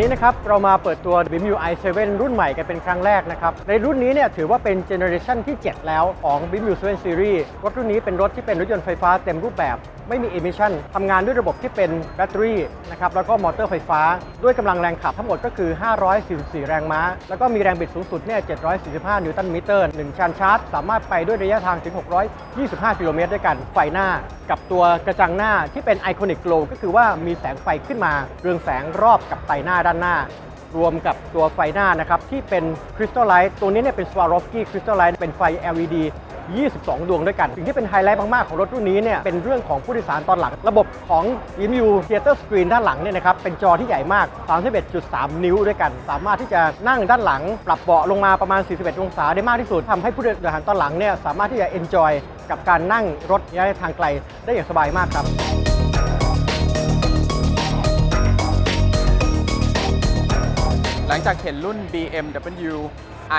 นี้นะครับเรามาเปิดตัว BMW i7 รุ่นใหม่กันเป็นครั้งแรกนะครับ ในรุ่นนี้เนี่ยถือว่าเป็นเจเนอเรชันที่ 7 แล้วของ BMW 7 Series รถรุ่นนี้เป็นรถที่เป็นรถยนต์ไฟฟ้าเต็มรูปแบบไม่มี emission ทำงานด้วยระบบที่เป็นแบตเตอรี่นะครับแล้วก็มอเตอร์ไฟฟ้า ด้วยกำลังแรงขับทั้งหมดก็คือ 544 แรงม้า แล้วก็มีแรงบิดสูงสุดเนี่ย 745 นิวตันเมตรหนึ่งชานชาร์จ สามารถไปด้วยระยะทางถึง 625 กิโลเมตรด้วยกันไฟหน้า กับตัวกระจังหน้าที่เป็นไอคอนิกโกลก็คือว่ามีแสงไฟขึ้นมา เรืองแสงรอบกับไตหน้าด้านหน้า รวมกับตัวไฟหน้านะครับที่เป็นคริสตัลไลท์ตัวนี้เนี่ยเป็น Swarovski Crystal Light เป็นไฟ LED 22 ดวงด้วยกัน สิ่งที่เป็นไฮไลท์มาก ๆ ของรถรุ่นนี้เนี่ยเป็นเรื่องของผู้โดยสารตอนหลัง ระบบของ BMW Theater Screen ด้านหลังเนี่ยนะครับเป็นจอที่ใหญ่มาก 31.3 นิ้วด้วยกัน สามารถที่จะนั่งด้านหลัง ปรับเบาะลงมาประมาณ 41 องศาได้มากที่สุดทำให้ผู้โดยสารตอนหลังเนี่ยสามารถที่จะ enjoy กับการนั่งรถระยะทางไกลได้อย่างสบายมากครับ หลังจากเห็นรุ่น BMW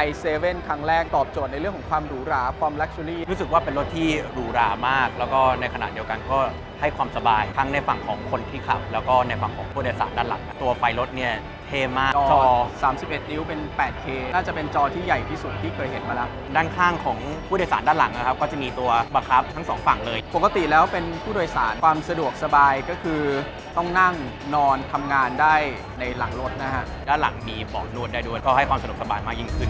i7 ครั้งแรกตอบโจทย์ในเรื่องของความหรูหราความลักชัวรี่รู้สึกว่าเป็นรถที่หรูหรามาก แล้วก็ในขณะเดียวกันก็ให้ความสบายทั้งในฝั่งของคนที่ขับ แล้วก็ในฝั่งของผู้โดยสารด้านหลังตัวไฟรถเนี่ยเท่มากจจออ31 นิ้วเป็น 8K น่าจะเป็นจอที่ใหญ่ที่สุดที่เคยเห็นมาแล้ว ด้านข้างของผู้โดยสารด้านหลังนะครับ ก็จะมีตัวบังคับทั้งสองฝั่งเลย ปกติแล้วเป็นผู้โดยสารความสะดวกสบายก็คือต้องนั่งนอนทำงานได้ในหลังรถนะฮะ ด้านหลังมีเบาะนวดได้ด้วย ก็ให้ความสะดวกสบายมากยิ่งขึ้น